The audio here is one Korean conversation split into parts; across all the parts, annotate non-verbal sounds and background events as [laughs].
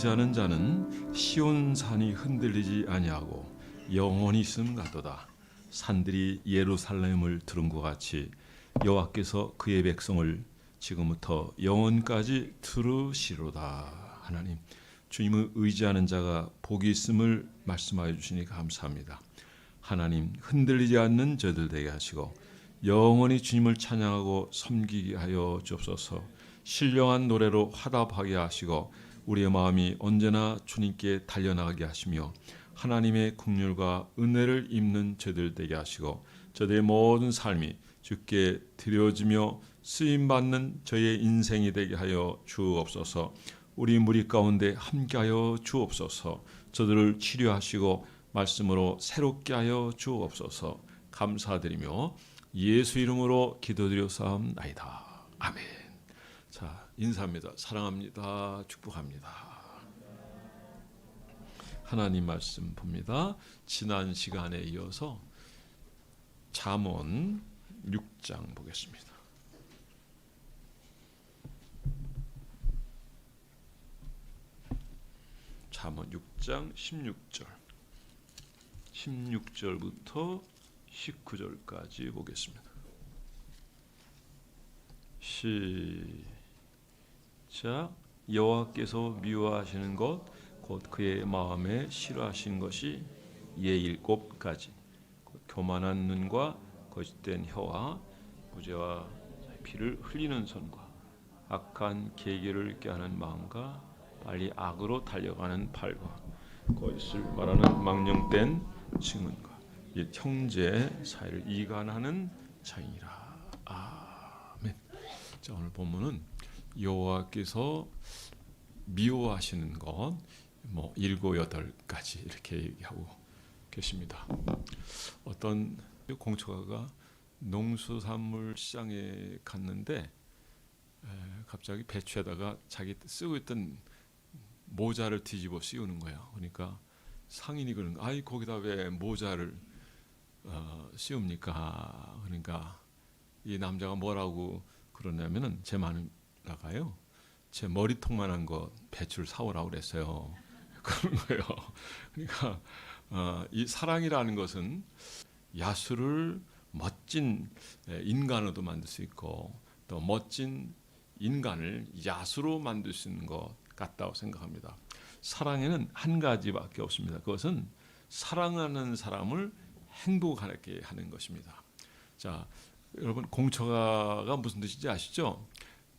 의지하는 자는 시온 산이 흔들리지 아니하고 영원히 있음 같도다. 산들이 예루살렘을 들은 것 같이 여호와께서 그의 백성을 지금부터 영원까지 들으시로다. 하나님 주님을 의지하는 자가 복이 있음을 말씀하여 주시니 감사합니다. 하나님 흔들리지 않는 저들 되게 하시고 영원히 주님을 찬양하고 섬기게 하여 주옵소서. 신령한 노래로 화답하게 하시고 우리의 마음이 언제나 주님께 달려나가게 하시며 하나님의 국률과 은혜를 입는 저들 되게 하시고 저들의 모든 삶이 주께 드려지며 쓰임 받는 저의 인생이 되게 하여 주옵소서. 우리 무리 가운데 함께하여 주옵소서. 저들을 치료하시고 말씀으로 새롭게 하여 주옵소서. 감사드리며 예수 이름으로 기도드려사옵나이다. 아멘. 자 인사합니다. 사랑합니다. 축복합니다. 하나님 말씀 봅니다. 지난 시간에 이어서 잠언 6장 보겠습니다. 잠언 6장 16절 16절부터 19절까지 보겠습니다. 시 작 여호와께서 미워하시는 것 곧 그의 마음에 싫어하신 것이 예 일곱 가지 곧 교만한 눈과 거짓된 혀와 무죄와 피를 흘리는 손과 악한 계기를 꾀하는 마음과 빨리 악으로 달려가는 팔과 거짓을 말하는 망령된 증언과 이 형제 사이를 이간하는 자이라. 아멘. 자 오늘 본문은 여호와께서 미워하시는 것뭐 일곱 여덟 가지 이렇게 얘기하고 계십니다. 어떤 공초가가 농수산물 시장에 갔는데 에, 갑자기 배추에다가 자기 쓰고 있던 모자를 뒤집어 씌우는 거예요. 그러니까 상인이 그런 거, 아이 거기다 왜 모자를 어, 씌웁니까? 그러니까 이 남자가 뭐라고 그러냐면은 제 말은 나가요. 제 머리통만 한 거 배추를 사오라고 그랬어요. [laughs] 그런 거예요. 그러니까 어, 이 사랑이라는 것은 야수를 멋진 인간으로도 만들 수 있고 또 멋진 인간을 야수로 만들 수 있는 것 같다고 생각합니다. 사랑에는 한 가지밖에 없습니다. 그것은 사랑하는 사람을 행복하게 하는 것입니다. 자, 여러분 공처가가 무슨 뜻인지 아시죠?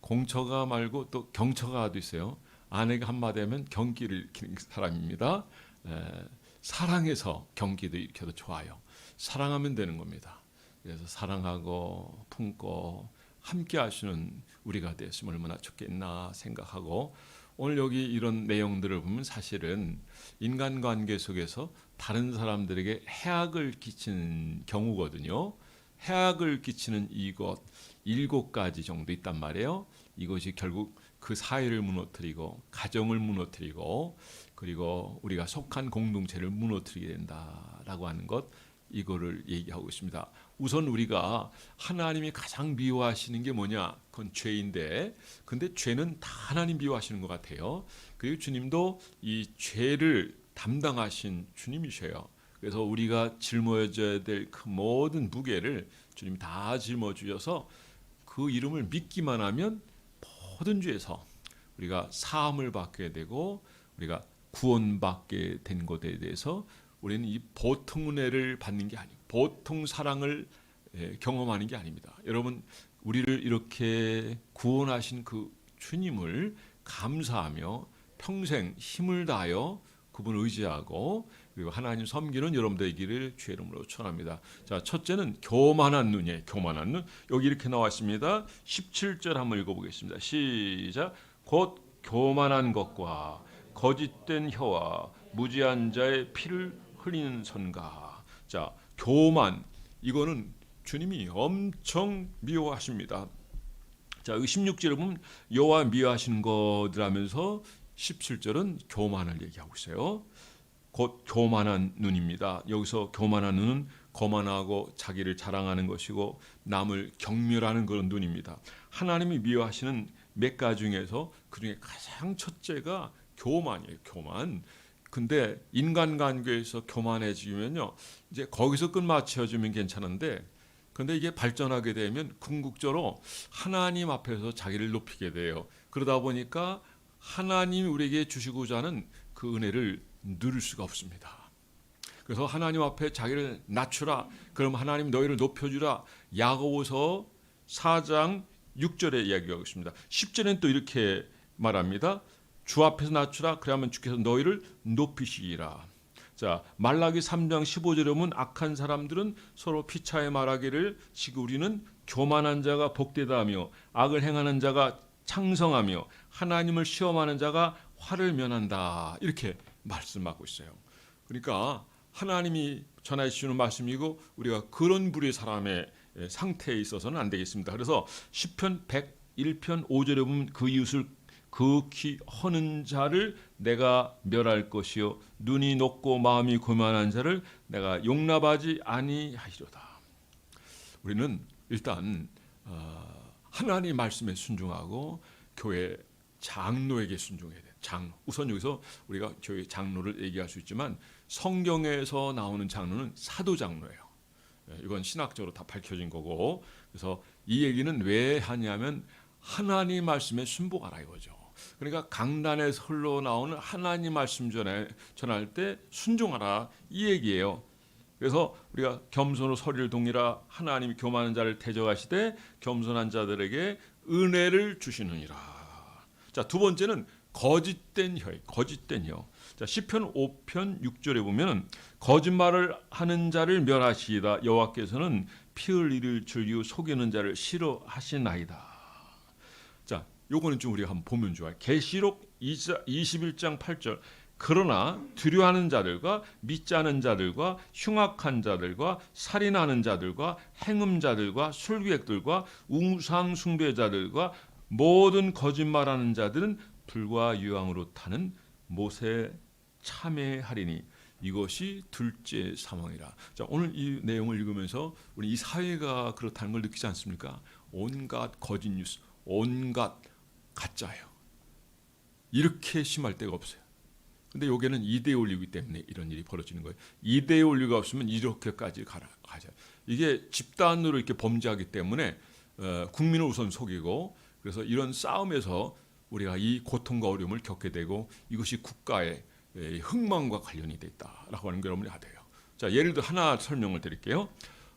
공처가 말고 또 경처가도 있어요. 아내가 한마디 하면 경기를 일으키는 사람입니다. 에, 사랑해서 경기도 일으켜도 좋아요. 사랑하면 되는 겁니다. 그래서 사랑하고 품고 함께 하시는 우리가 됐으면 얼마나 좋겠나 생각하고 오늘 여기 이런 내용들을 보면 사실은 인간관계 속에서 다른 사람들에게 해악을 끼치는 경우거든요. 해악을 끼치는 이것 일곱 가지 정도 있단 말이에요. 이것이 결국 그 사회를 무너뜨리고 가정을 무너뜨리고 그리고 우리가 속한 공동체를 무너뜨리게 된다라고 하는 것 이거를 얘기하고 있습니다. 우선 우리가 하나님이 가장 미워하시는 게 뭐냐? 그건 죄인데, 근데 죄는 다 하나님 미워하시는 것 같아요. 그리고 주님도 이 죄를 담당하신 주님이셔요. 그래서 우리가 짊어져야 될 그 모든 무게를 주님이 다 짊어 주셔서 그 이름을 믿기만 하면 모든 죄에서 우리가 사함을 받게 되고 우리가 구원받게 된 것에 대해서 우리는 이 보통 은혜를 받는 게 아니고 보통 사랑을 경험하는 게 아닙니다. 여러분 우리를 이렇게 구원하신 그 주님을 감사하며 평생 힘을 다하여 그분 의지하고 그리고 하나님 섬기는 여러분들의 길을 주의 이름으로 축원합니다. 자, 첫째는 교만한 눈이에요. 교만한 눈. 여기 이렇게 나와 있습니다. 17절 한번 읽어 보겠습니다. 시작. 곧 교만한 것과 거짓된 혀와 무지한 자의 피를 흘리는 선가. 자, 교만 이거는 주님이 엄청 미워하십니다. 자, 16절에 보면 여호와 미워하시는 것이라면서 17절은 교만을 얘기하고 있어요. 곧 교만한 눈입니다. 여기서 교만한 눈은 거만하고 자기를 자랑하는 것이고 남을 경멸하는 그런 눈입니다. 하나님이 미워하시는 몇 가지 중에서 그 중에 가장 첫째가 교만이에요. 교만. 근데 인간관계에서 교만해지면요. 이제 거기서 끝마쳐주면 괜찮은데 근데 이게 발전하게 되면 궁극적으로 하나님 앞에서 자기를 높이게 돼요. 그러다 보니까 하나님이 우리에게 주시고자 하는 그 은혜를 누릴 수가 없습니다. 그래서 하나님 앞에 자기를 낮추라. 그럼 하나님 너희를 높여주라. 야고보서 4장 6절에 이야기하고 있습니다. 10절에는 또 이렇게 말합니다. 주 앞에서 낮추라. 그러면 주께서 너희를 높이시리라. 자, 말라기 3장 15절에 보면 악한 사람들은 서로 피차에 말하기를 지금 우리는 교만한 자가 복되다하며 악을 행하는 자가 창성하며 하나님을 시험하는 자가 화를 면한다. 이렇게 말씀하고 있어요. 그러니까 하나님이 전해 주시는 말씀이고 우리가 그런 부류의 사람의 상태에 있어서는 안 되겠습니다. 그래서 시편 101편 5절에 보면 그 이웃을 극히 허는 자를 내가 멸할 것이요 눈이 높고 마음이 고만한 자를 내가 용납하지 아니하리로다. 우리는 일단 어, 하나님 말씀에 순종하고 교회 장로에게 순종해야 돼. 장로. 우선 여기서 우리가 교회 장로를 얘기할 수 있지만 성경에서 나오는 장로는 사도 장로예요. 예, 이건 신학적으로 다 밝혀진 거고. 그래서 이 얘기는 왜 하냐면 하나님 말씀에 순복하라 이거죠. 그러니까 강단에서 흘러나오는 하나님 말씀 전에 전할 때 순종하라 이 얘기예요. 그래서 우리가 겸손으로 서리를 동이라 하나님이 교만한 자를 대적하시되 겸손한 자들에게 은혜를 주시느니라. 자, 두 번째는 거짓된 혀, 거짓된 혀. 자, 시편 5편 6절에 보면은 거짓말을 하는 자를 멸하시이다. 여호와께서는 피 흘리를 즐기고 속이는 자를 싫어하시나이다. 자, 요거는 좀 우리가 한번 보면 좋아요. 계시록 21장 8절. 그러나 두려워하는 자들과 믿지 않은 자들과 흉악한 자들과 살인하는 자들과 행음자들과 술객들과 우상 숭배자들과 모든 거짓말하는 자들은 불과 유황으로 타는 못에 참회하리니 이것이 둘째 사망이라. 자 오늘 이 내용을 읽으면서 우리 이 사회가 그렇다는 걸 느끼지 않습니까? 온갖 거짓 뉴스, 온갖 가짜예요. 이렇게 심할 데가 없어요. 근데 여기는 이대 올리기 때문에 이런 일이 벌어지는 거예요. 이대 올리가 없으면 이렇게까지 가라 가자. 이게 집단으로 이렇게 범죄하기 때문에 어, 국민을 우선 속이고 그래서 이런 싸움에서 우리가 이 고통과 어려움을 겪게 되고 이것이 국가의 에, 흥망과 관련이 돼 있다라고 하는 걸 여러분이 돼요. 자 예를 들어 하나 설명을 드릴게요.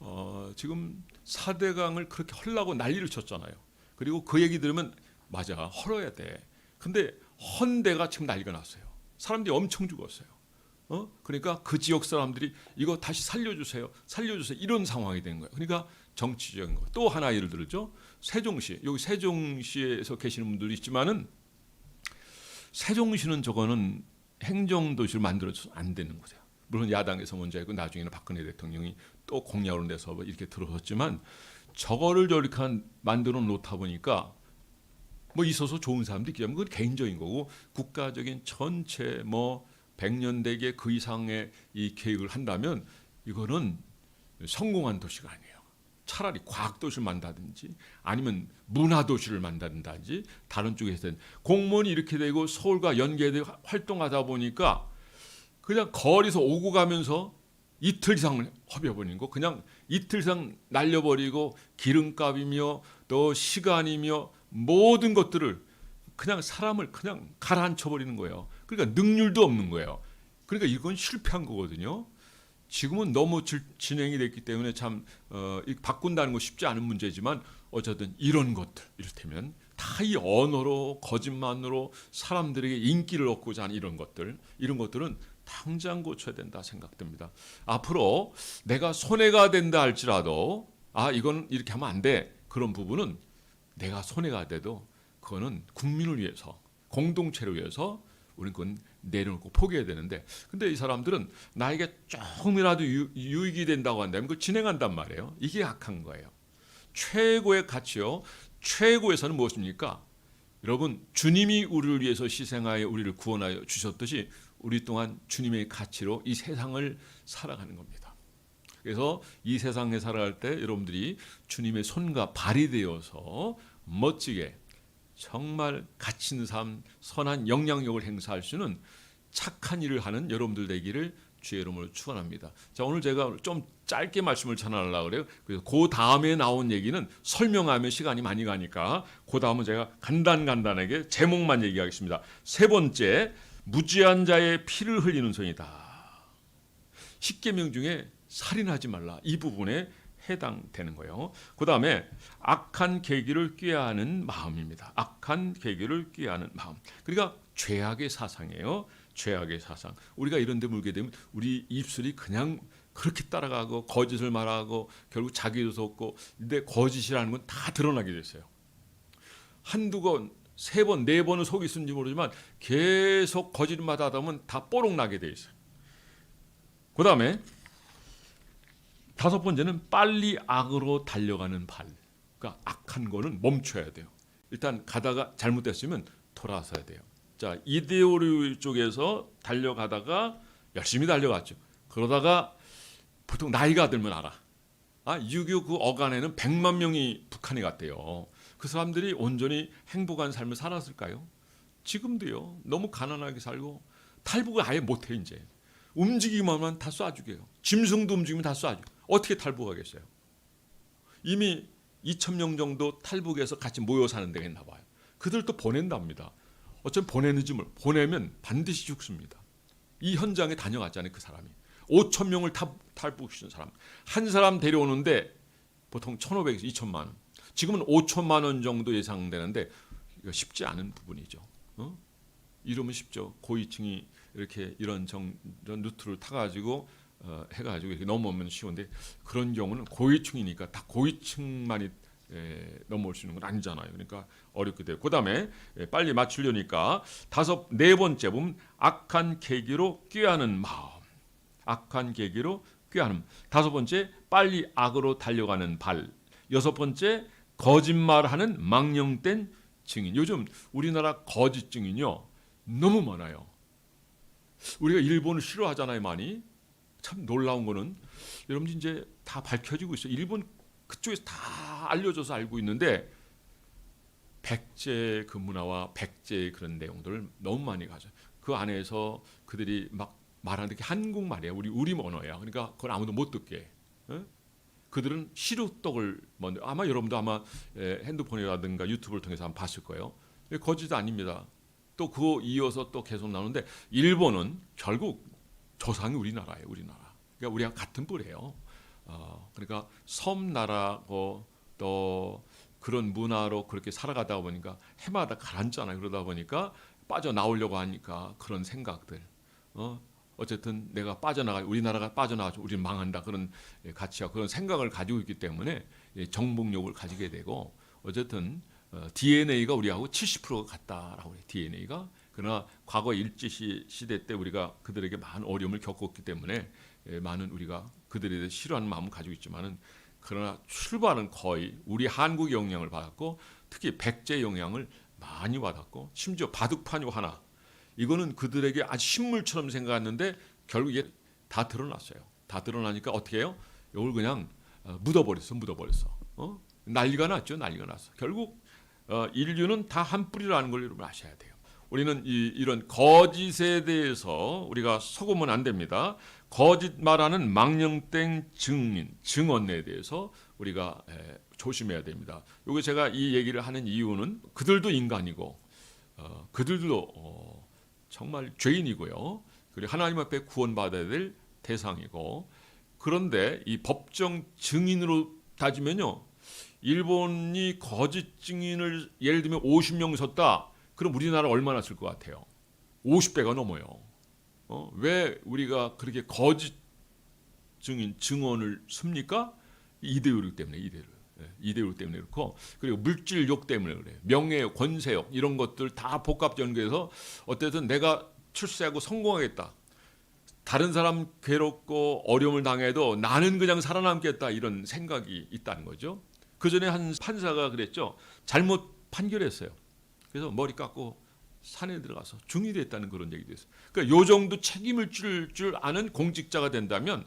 어, 지금 사대강을 그렇게 헐라고 난리를 쳤잖아요. 그리고 그 얘기 들으면 맞아 헐어야 돼. 근데 헌데가 지금 난리가 났어요. 사람들이 엄청 죽었어요. 어? 그러니까 그 지역 사람들이 이거 다시 살려주세요, 살려주세요 이런 상황이 된 거예요. 그러니까 정치적인 거. 또 하나 예를 들었죠. 세종시 여기 세종시에서 계시는 분들이 있지만은 세종시는 저거는 행정도시를 만들어서 안 되는 곳이에요. 물론 야당에서 먼저 했고 나중에는 박근혜 대통령이 또 공약으로 내서 이렇게 들어섰지만 저거를 저렇게 한- 만들어 놓다 보니까 뭐 있어서 좋은 사람도 있겠지만 그건 개인적인 거고 국가적인 전체 뭐 100년 대계 그 이상의 이 계획을 한다면 이거는 성공한 도시가 아니에요. 차라리 과학 도시를 만다든지 아니면 문화 도시를 만든다든지 다른 쪽에서는 공무원이 이렇게 되고 서울과 연계돼 활동하다 보니까 그냥 거리에서 오고 가면서 이틀 이상 허비해버리는 거 그냥 이틀 이상 날려버리고 기름값이며 또 시간이며 모든 것들을 그냥 사람을 그냥 가라앉혀 버리는 거예요. 그러니까 능률도 없는 거예요. 그러니까 이건 실패한 거거든요. 지금은 너무 질- 진행이 됐기 때문에 참 어, 이 바꾼다는 거 쉽지 않은 문제지만 어쨌든 이런 것들 이를테면 다 이 언어로 거짓말로 사람들에게 인기를 얻고자 하는 이런 것들 이런 것들은 당장 고쳐야 된다 생각됩니다. 앞으로 내가 손해가 된다 할지라도 아 이건 이렇게 하면 안 돼. 그런 부분은 내가 손해가 돼도 그거는 국민을 위해서 공동체를 위해서 우리는 그건 내려놓고 포기해야 되는데 근데 이 사람들은 나에게 조금이라도 유, 유익이 된다고 한다면 그걸 진행한단 말이에요. 이게 악한 거예요. 최고의 가치요. 최고에서는 무엇입니까? 여러분 주님이 우리를 위해서 희생하여 우리를 구원하여 주셨듯이 우리 또한 주님의 가치로 이 세상을 살아가는 겁니다. 그래서 이 세상에 살아갈 때 여러분들이 주님의 손과 발이 되어서 멋지게 정말 가치 있는 삶, 선한 영향력을 행사할 수 있는 착한 일을 하는 여러분들 되기를 주의 이름으로 축원합니다. 자 오늘 제가 좀 짧게 말씀을 전하려고 그래요. 그래서 그 다음에 나온 얘기는 설명하면 시간이 많이 가니까 그 다음은 제가 간단 간단하게 제목만 얘기하겠습니다. 세 번째 무지한 자의 피를 흘리는 손이다. 십계명 중에 살인하지 말라 이 부분에 해당되는 거예요. 그 다음에 악한 계기를 꾀하는 마음입니다. 악한 계기를 꾀하는 마음. 그러니까 죄악의 사상이에요. 죄악의 사상. 우리가 이런 데 물게 되면 우리 입술이 그냥 그렇게 따라가고 거짓을 말하고 결국 자기도 속고 근데 거짓이라는 건 다 드러나게 됐어요. 한두 번, 세 번, 네 번은 속이 쓴지 모르지만 계속 거짓말하다 보면 다 뽀록 나게 돼 있어요. 그 다음에 다섯 번째는 빨리 악으로 달려가는 발. 그러니까 악한 거는 멈춰야 돼요. 일단 가다가 잘못됐으면 돌아서야 돼요. 자 이데올리 쪽에서 달려가다가 열심히 달려갔죠. 그러다가 보통 나이가 들면 알아. 아, 6.25 그 어간에는 100만 명이 북한에 갔대요. 그 사람들이 온전히 행복한 삶을 살았을까요? 지금도요. 너무 가난하게 살고 탈북을 아예 못해 이제. 움직이기만 하면 다 쏴주게요. 짐승도 움직이면 다 쏴줘. 어떻게 탈북하겠어요? 이미 2천 명 정도 탈북해서 같이 모여 사는 데가 있나 봐요. 그들도 보낸답니다. 어쩜 보내는지 몰 보내면 반드시 죽습니다. 이 현장에 다녀갔잖아요, 그 사람이. 5천 명을 탈, 탈북시킨 사람. 한 사람 데려오는데 보통 1,500에서 2천만 원. 지금은 5천만 원 정도 예상되는데 쉽지 않은 부분이죠. 어? 이러면 쉽죠. 고위층이 이렇게 이런 정 이런 루트를 타가지고 어, 해가지고 이렇게 넘어오면 쉬운데 그런 경우는 고위층이니까 다 고위층만이 에, 넘어올 수 있는 건 아니잖아요. 그러니까 어렵게 돼요. 그 다음에 에, 빨리 맞추려니까 다섯 네 번째 보면 악한 계기로 꾀하는 마음. 악한 계기로 꾀하는 다섯 번째 빨리 악으로 달려가는 발. 여섯 번째 거짓말하는 망령된 증인. 요즘 우리나라 거짓 증인요 너무 많아요. 우리가 일본을 싫어하잖아요, 많이. 참 놀라운 거는 여러분 이제 다 밝혀지고 있어요. 일본 그쪽에서 다 알려져서 알고 있는데 백제 그 문화와 백제의 그런 내용들을 너무 많이 가져. 그 안에서 그들이 막 말하는 게 한국 말이야. 우리 우리 언어야. 그러니까 그걸 아무도 못 듣게. 어? 그들은 시루떡을 먼저 아마 여러분도 아마 에, 핸드폰이라든가 유튜브를 통해서 한번 봤을 거예요. 거짓 아닙니다. 또 그거 이어서 또 계속 나오는데 일본은 결국 조상이 우리나라예요, 우리나라. 그러니까 우리랑 같은 뿔이에요. 어, 그러니까 섬나라고 또 그런 문화로 그렇게 살아가다 보니까 해마다 가라앉잖아요. 그러다 보니까 빠져 나오려고 하니까 그런 생각들. 어, 어쨌든 내가 빠져나가 우리나라가 빠져나가서 우리는 망한다 그런 예, 가치와 그런 생각을 가지고 있기 때문에 예, 정복력을 가지게 되고 어쨌든 어, DNA가 우리하고 70%가 같다라고 해요. DNA가 그러나 과거 일제 시, 시대 때 우리가 그들에게 많은 어려움을 겪었기 때문에 예, 많은 우리가 그들에 대해 싫어하는 마음을 가지고 있지만은 그러나 출발은 거의 우리 한국 영향을 받았고 특히 백제 영향을 많이 받았고 심지어 바둑판이 하나 이거는 그들에게 아주 신물처럼 생각했는데 결국 이게 다 드러났어요. 다 드러나니까 어떻게 해요? 이걸 그냥 어, 묻어버렸어, 묻어버렸어. 어? 난리가 났죠, 난리가 났어. 결국 어, 인류는 다 한 뿌리라는 걸 여러분 아셔야 돼요. 우리는 이, 이런 거짓에 대해서 우리가 속으면 안 됩니다. 거짓 말하는 망령된 증인, 증언에 대해서 우리가 에, 조심해야 됩니다. 요게 제가 이 얘기를 하는 이유는 그들도 인간이고 어, 그들도 어, 정말 죄인이고요. 그리고 하나님 앞에 구원받아야 될 대상이고 그런데 이 법정 증인으로 따지면요. 일본이 거짓 증인을 예를 들면 50명 섰다. 그럼 우리나라 얼마나 쓸 것 같아요? 50배가 넘어요. 어? 왜 우리가 그렇게 거짓 증인 증언을 씁니까? 이데올리 때문에 이데올리. 예, 이데올리 때문에 그렇고 그리고 물질욕 때문에 그래요. 명예, 권세욕 이런 것들 다 복합 연계해서 어쨌든 내가 출세하고 성공하겠다. 다른 사람 괴롭고 어려움을 당해도 나는 그냥 살아남겠다 이런 생각이 있다는 거죠. 그 전에 한 판사가 그랬죠. 잘못 판결했어요. 그래서 머리 깎고 산에 들어가서 중이 됐다는 그런 얘기도 있어요. 그러니까 요 정도 책임을 줄 줄 아는 공직자가 된다면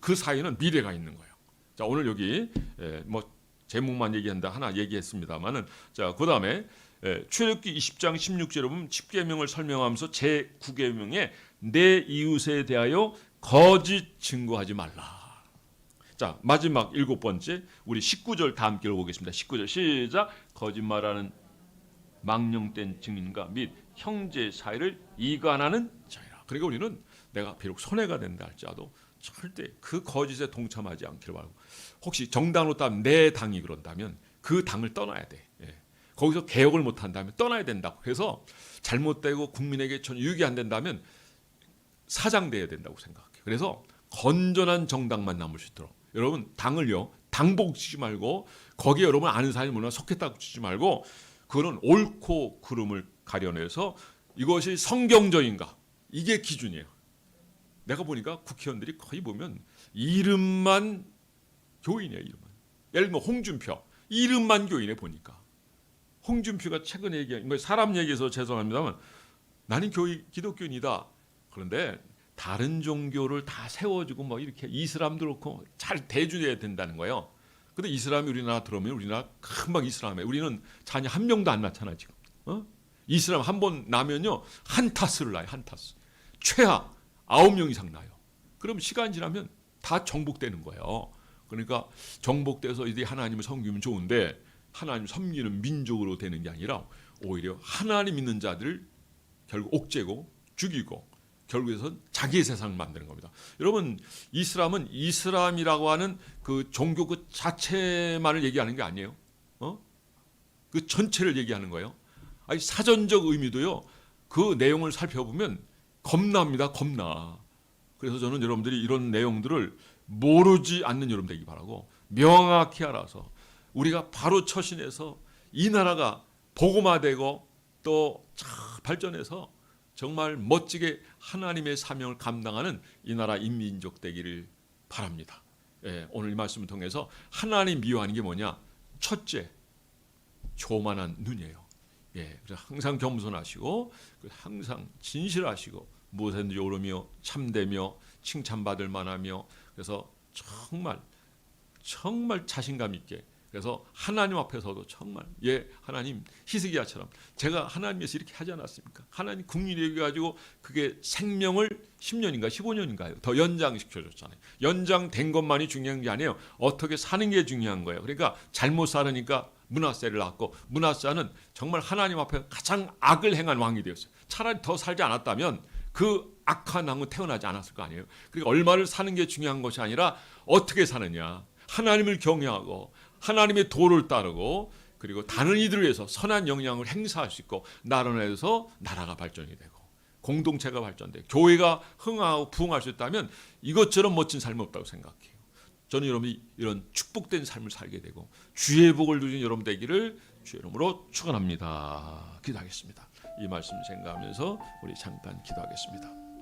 그 사이는 미래가 있는 거예요. 자 오늘 여기 에, 뭐 제목만 얘기한다 하나 얘기했습니다만은 자 그다음에 예, 출애굽기 20장 16절에 보면 10계명을 설명하면서 제 9계명에 내 이웃에 대하여 거짓 증거하지 말라. 자 마지막 일곱 번째 우리 19절 다 함께 읽어보겠습니다. 19절 시작 거짓말하는 망령된 증인과 및 형제 사이를 이간하는 자이라. 그러니까 우리는 내가 비록 손해가 된다 할지라도 절대 그 거짓에 동참하지 않기를 바라고 혹시 정당으로 따면 내 당이 그런다면 그 당을 떠나야 돼. 예. 거기서 개혁을 못 한다면 떠나야 된다고. 그래서 잘못되고 국민에게 전 유익이 안 된다면 사장돼야 된다고 생각해요. 그래서 건전한 정당만 남을 수 있도록 여러분 당을요 당복 치지 말고 거기에 여러분 아는 사람이 뭐나 속했다고 치지 말고 그거는 옳고 그름을 가려내서 이것이 성경적인가 이게 기준이에요. 내가 보니까 국회의원들이 거의 보면 이름만 교인이에요. 이름만. 예를 들면 홍준표 이름만 교인에 보니까 홍준표가 최근에 얘기한 뭐 사람 얘기해서 죄송합니다만 나는 교회 기독교인이다. 그런데 다른 종교를 다 세워주고 뭐 이렇게 이슬람도 그렇고 잘 대주해야 된다는 거예요. 근데 이슬람이 우리나라 들어오면 우리나라 금방 이슬람에 우리는 자녀 한 명도 안 낳잖아 지금. 어? 이슬람 한 번 나면요 한 타스를 낳아요 한 타스. 최하 아홉 명 이상 나요. 그럼 시간 지나면 다 정복되는 거예요. 그러니까 정복돼서 이제 하나님을 섬기면 좋은데 하나님 섬기는 민족으로 되는 게 아니라 오히려 하나님 믿는 자들을 결국 옥죄고 죽이고 결국에선 자기의 세상을 만드는 겁니다. 여러분 이슬람은 이슬람이라고 하는 그 종교 그 자체만을 얘기하는 게 아니에요. 어? 그 전체를 얘기하는 거예요. 아니 사전적 의미도요. 그 내용을 살펴보면 겁납니다. 겁나. 그래서 저는 여러분들이 이런 내용들을 모르지 않는 여러분 되기 바라고 명확히 알아서 우리가 바로 처신해서 이 나라가 복음화되고 또참 발전해서 정말 멋지게 하나님의 사명을 감당하는 이 나라 인민족 되기를 바랍니다. 예, 오늘 이 말씀을 통해서 하나님 미워하는 게 뭐냐? 첫째, 교만한 눈이에요. 예, 그래서 항상 겸손하시고 항상 진실하시고 무엇든지 옳으며 참되며 칭찬받을 만하며 그래서 정말 정말 자신감 있게 그래서 하나님 앞에서도 정말 예 하나님 히스기야처럼 제가 하나님에서 이렇게 하지 않았습니까? 하나님 국민에게 가지고 그게 생명을 10년인가 15년인가요? 더 연장시켜 줬잖아요. 연장된 것만이 중요한 게 아니에요. 어떻게 사는 게 중요한 거예요. 그러니까 잘못 살으니까 문하세를 낳고 문하사는 정말 하나님 앞에 가장 악을 행한 왕이 되었어요. 차라리 더 살지 않았다면 그 악한 왕은 태어나지 않았을 거 아니에요. 그러니까 얼마를 사는 게 중요한 것이 아니라 어떻게 사느냐. 하나님을 경외하고 하나님의 도를 따르고 그리고 다른 이들을 위해서 선한 영향을 행사할 수 있고 나라에서 나라가 발전이 되고 공동체가 발전되고 교회가 흥하고 부흥할 수 있다면 이것처럼 멋진 삶이 없다고 생각해요. 저는 여러분이 이런 축복된 삶을 살게 되고 주의 복을 누린 여러분 되기를 주의 이름으로 축원합니다. 기도하겠습니다. 이 말씀 생각하면서 우리 잠깐 기도하겠습니다.